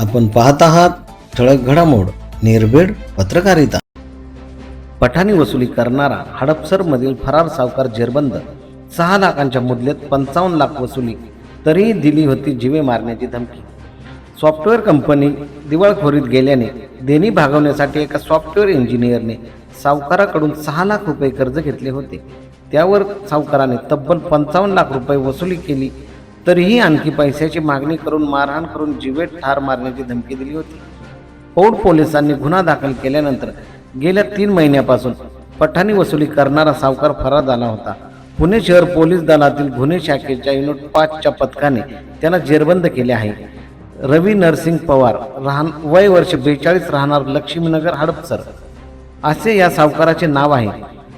आपण पाहत आहात ठळक घडामोड निर्भीड पत्रकारिता. पठाणी वसुली करणारा हडपसरमधील फरार सावकार जेरबंद सहा लाखांच्या मुदलेत पंचावन्न लाख वसुली तरीही दिली होती जिवे मारण्याची धमकी. सॉफ्टवेअर कंपनी दिवाळखोरीत गेल्याने देणी भागवण्यासाठी एका सॉफ्टवेअर इंजिनियरने सावकाराकडून सहा लाख रुपये कर्ज घेतले होते. त्यावर सावकाराने तब्बल पंचावन्न लाख रुपये वसुली केली तरीही आणखी पैशाची मागणी करून मारहाण करून जीवेत ठार मारण्याची धमकी दिली होती. पौड पोलिसांनी गुन्हा दाखल केल्यानंतर गेल्या तीन महिन्यापासून पठाणी वसुली करणारा सावकार फरार झाला होता. पुणे शहर पोलीस दलातील गुन्हे शाखेच्या युनिट पाचच्या पथकाने त्यांना जेरबंद केले आहे. रवी नरसिंग पवार राहण वय वर्ष बेचाळीस राहणार लक्ष्मीनगर हडपसर. असे या सावकाराचे नाव आहे.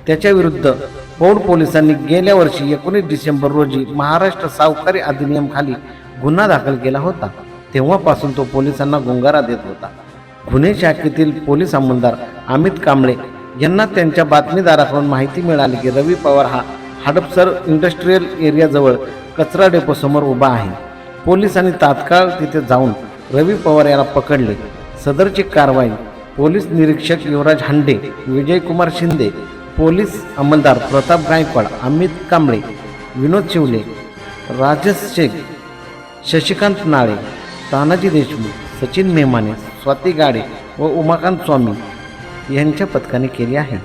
त्याच्याविरुद्ध पौड पोलिसांनी गेल्या वर्षी एकोणीस डिसेंबर रोजी महाराष्ट्र सावकारी अधिनियम खाली गुन्हा दाखल केला होता. तेव्हापासून तो पोलिसांना गुंगारा देत होता. गुन्हे शाखेतील पोलीस अंमलदार अमित कांबळे यांना त्यांच्या बातमीदाराकडून माहिती मिळाली की रवी पवार हा हडपसर इंडस्ट्रीयल एरियाजवळ कचरा डेपो समोर उभा आहे. पोलिसांनी तात्काळ तिथे जाऊन रवी पवार याला पकडले. सदरची कारवाई पोलीस निरीक्षक युवराज हांडे विजयकुमार शिंदे पोलीस अंमलदार प्रताप गायकवाड अमित कांबळे विनोद शिवले राजेश शेख शशिकांत नाळे तानाजी देशमुख सचिन मेहमाने स्वाती गाडे व उमाकांत स्वामी यांच्या पथकाने केली आहे.